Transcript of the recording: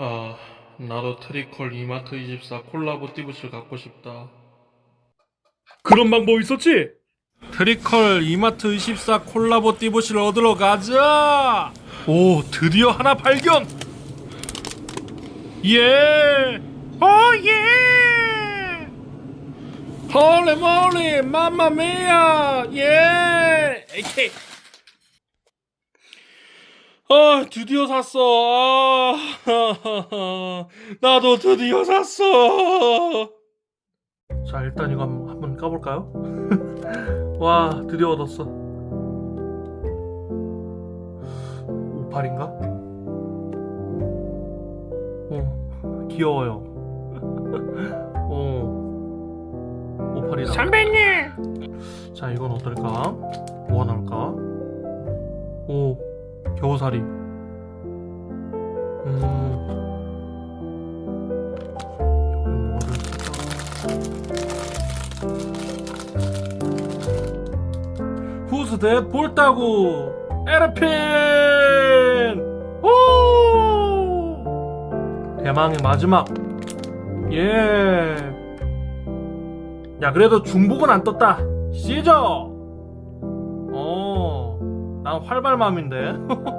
아, 나도 트리컬 이마트 24 콜라보 띠부실 갖고 싶다. 그런 방법 있었지? 트리컬 이마트 24 콜라보 띠부실 얻으러 가자! 오, 드디어 하나 발견! 예! 오, 예! 홀리 몰리, 맘마미야! 예! 에케! 아, 드디어 샀어. 아, 나도 드디어 샀어. 자, 일단 이거 한번, 한번 까볼까요? 와, 드디어 얻었어. 58인가? 어, 귀여워요. 어, 58이다. 선배님! 자, 이건 어떨까? 뭐가 나올까? 오, 겨우살이. 음. 여기? 후스대 볼따구 에르핀! 오! 대망의 마지막. 예. 야, 그래도 중복은 안 떴다. 시저! 어, 난 활발맘인데.